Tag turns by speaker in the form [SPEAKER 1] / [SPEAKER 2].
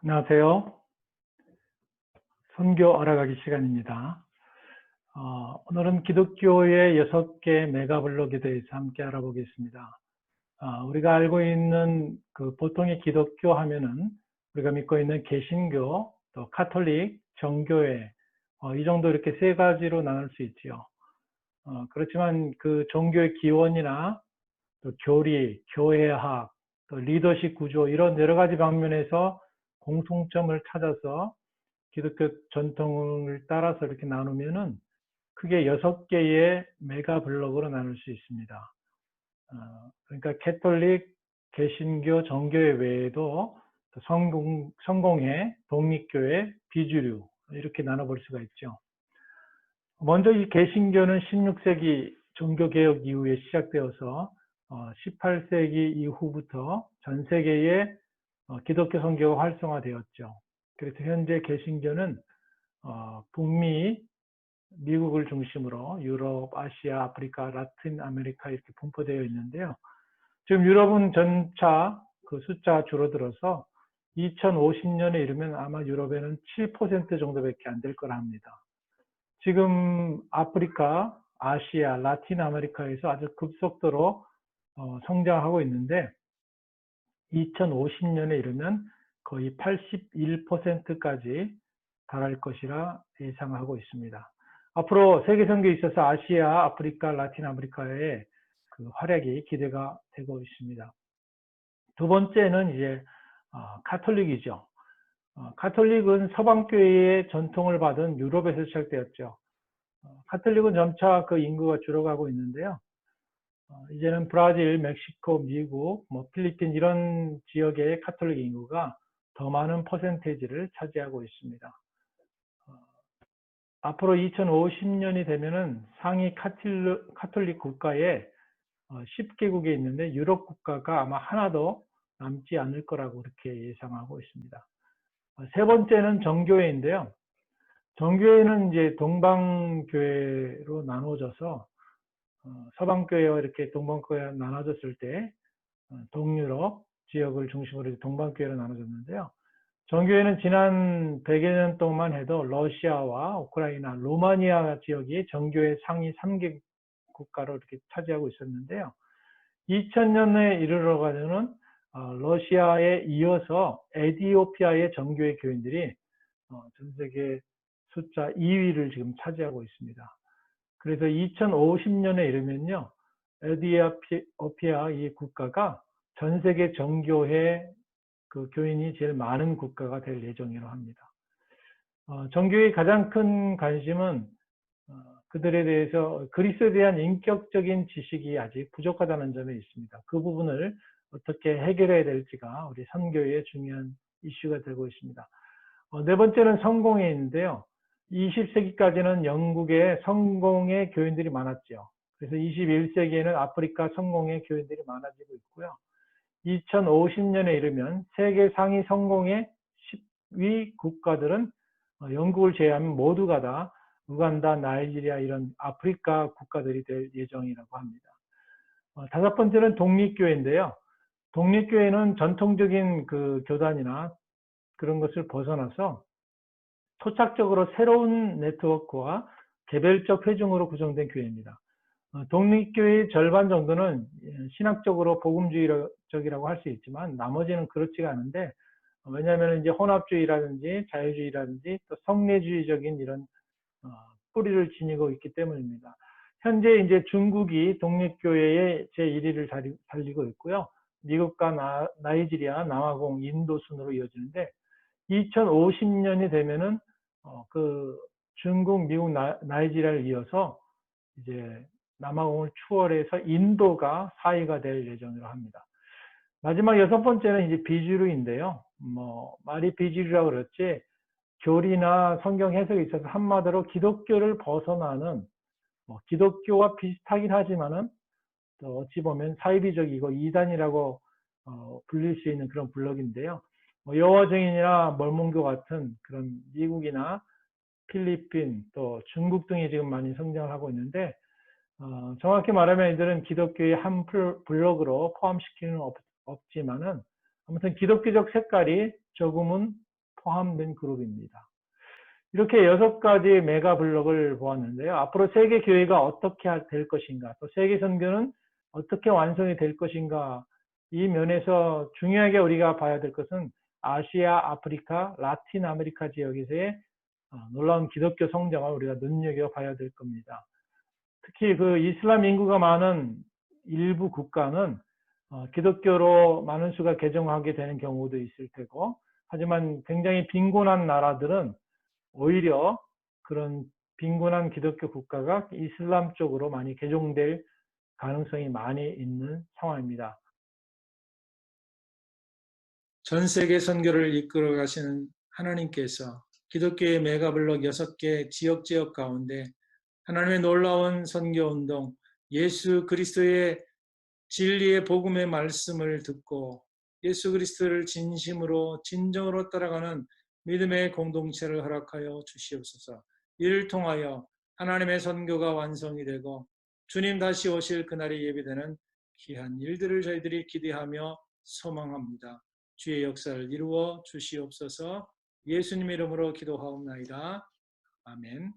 [SPEAKER 1] 안녕하세요. 선교 알아가기 시간입니다. 어, 오늘은 기독교의 여섯 개 메가블록에 대해서 함께 알아보겠습니다. 어, 우리가 알고 있는 그 보통의 기독교 하면은 우리가 믿고 있는 개신교, 또 카톨릭, 정교회 어, 이 정도 이렇게 세 가지로 나눌 수 있지요. 어, 그렇지만 그 종교의 기원이나 또 교리, 교회학, 또 리더십 구조 이런 여러 가지 방면에서 공통점을 찾아서 기독교 전통을 따라서 이렇게 나누면은 크게 여섯 개의 메가 블록으로 나눌 수 있습니다. 어, 그러니까 캐톨릭, 개신교, 정교회 외에도 성공, 성공회, 독립교회, 비주류 이렇게 나눠볼 수가 있죠. 먼저 이 개신교는 16세기 종교개혁 이후에 시작되어서 18세기 어, 이후부터 전 세계에 어, 기독교 선교가 활성화되었죠. 그래서 현재 개신교는 어, 북미, 미국을 중심으로 유럽, 아시아, 아프리카, 라틴 아메리카 이렇게 분포되어 있는데요. 지금 유럽은 전차 그 숫자 줄어들어서 2050년에 이르면 아마 유럽에는 7% 정도밖에 안 될 거라 합니다. 지금 아프리카, 아시아, 라틴 아메리카에서 아주 급속도로 어, 성장하고 있는데 2050년에 이르면 거의 81%까지 달할 것이라 예상하고 있습니다. 앞으로 세계 선교에 있어서 아시아, 아프리카, 라틴 아메리카의 그 활약이 기대가 되고 있습니다. 두 번째는 이제 어, 카톨릭이죠. 어, 카톨릭은 서방교회의 전통을 받은 유럽에서 시작되었죠. 어, 카톨릭은 점차 그 인구가 줄어가고 있는데요. 어, 이제는 브라질, 멕시코, 미국, 뭐 필리핀 이런 지역의 카톨릭 인구가 더 많은 퍼센테이지를 차지하고 있습니다. 어, 앞으로 2050년이 되면은 상위 카톨릭, 국가에 10개국에 어, 있는데 유럽 국가가 아마 하나도 남지 않을 거라고 그렇게 예상하고 있습니다. 세 번째는 정교회인데요. 정교회는 이제 동방교회로 나누어져서 어, 서방교회와 이렇게 동방교회가 나눠졌을 때 어, 동유럽 지역을 중심으로 동방교회로 나눠졌는데요. 정교회는 지난 100여 년 동안 해도 러시아와 우크라이나, 루마니아 지역이 정교회 상위 3개 국가로 이렇게 차지하고 있었는데요. 2000년에 이르러 가서는 어, 러시아에 이어서 에디오피아의 정교회 교인들이 전 세계 숫자 2위를 지금 차지하고 있습니다. 그래서 2050년에 이르면요. 에디오피아 이 국가가 전 세계 정교회 그 교인이 제일 많은 국가가 될 예정이라고 합니다. 어, 정교의 가장 큰 관심은 어, 그들에 대해서 그리스에 대한 인격적인 지식이 아직 부족하다는 점에 있습니다. 그 부분을 어떻게 해결해야 될지가 우리 선교의 중요한 이슈가 되고 있습니다. 어, 네 번째는 성공회인데요. 20세기까지는 영국에 성공의 교인들이 많았죠. 그래서 21세기에는 아프리카 성공의 교인들이 많아지고 있고요. 2050년에 이르면 세계 상위 성공의 10위 국가들은 어, 영국을 제외하면 모두가 다 우간다, 나이지리아 이런 아프리카 국가들이 될 예정이라고 합니다. 어, 다섯 번째는 독립교회인데요. 독립교회는 전통적인 그 교단이나 그런 것을 벗어나서 토착적으로 새로운 네트워크와 개별적 회중으로 구성된 교회입니다. 어, 독립교회의 절반 정도는 예, 신학적으로 복음주의적이라고 할 수 있지만 나머지는 그렇지가 않은데 어, 왜냐하면 이제 혼합주의라든지 자유주의라든지 또 성례주의적인 이런 어, 뿌리를 지니고 있기 때문입니다. 현재 이제 중국이 독립교회의 제1위를 달리고 있고요. 미국과 나, 나이지리아, 남아공, 인도 순으로 이어지는데 2050년이 되면은 어, 그 중국, 미국, 나, 나이지리아를 이어서 이제 남아공을 추월해서 인도가 4위가 될 예정이라고 합니다. 마지막 여섯 번째는 이제 비주류인데요. 뭐 말이 비주류라고 그랬지 교리나 성경 해석에 있어서 한마디로 기독교를 벗어나는 뭐 기독교와 비슷하긴 하지만은 또 어찌 보면 사이비적이고 이단이라고 어, 불릴 수 있는 그런 블록인데요. 뭐 여호와 증인이나 멀몬교 같은 그런 미국이나 필리핀 또 중국 등이 지금 많이 성장을 하고 있는데 어, 정확히 말하면 이들은 기독교의 한 블록으로 포함시키는 없, 없지만은 아무튼 기독교적 색깔이 조금은 포함된 그룹입니다. 이렇게 여섯 가지 메가 블록을 보았는데요. 앞으로 세계 교회가 어떻게 될 것인가, 또 세계 선교는 어떻게 완성이 될 것인가, 이 면에서 중요하게 우리가 봐야 될 것은 아시아, 아프리카, 라틴 아메리카 지역에서의 어, 놀라운 기독교 성장을 우리가 눈여겨봐야 될 겁니다. 특히 그 이슬람 인구가 많은 일부 국가는 어, 기독교로 많은 수가 개종하게 되는 경우도 있을 테고, 하지만 굉장히 빈곤한 나라들은 오히려 그런 빈곤한 기독교 국가가 이슬람 쪽으로 많이 개종될 가능성이 많이 있는 상황입니다.
[SPEAKER 2] 전 세계 선교를 이끌어 가시는 하나님께서 기독교의 메가블록 6개 지역 지역 가운데 하나님의 놀라운 선교 운동, 예수 그리스도의 진리의 복음의 말씀을 듣고 예수 그리스도를 진심으로 진정으로 따라가는 믿음의 공동체를 허락하여 주시옵소서. 이를 통하여 하나님의 선교가 완성이 되고 주님 다시 오실 그날이 예비되는 귀한 일들을 저희들이 기대하며 소망합니다. 주의 역사를 이루어 주시옵소서. 예수님 이름으로 기도하옵나이다. 아멘.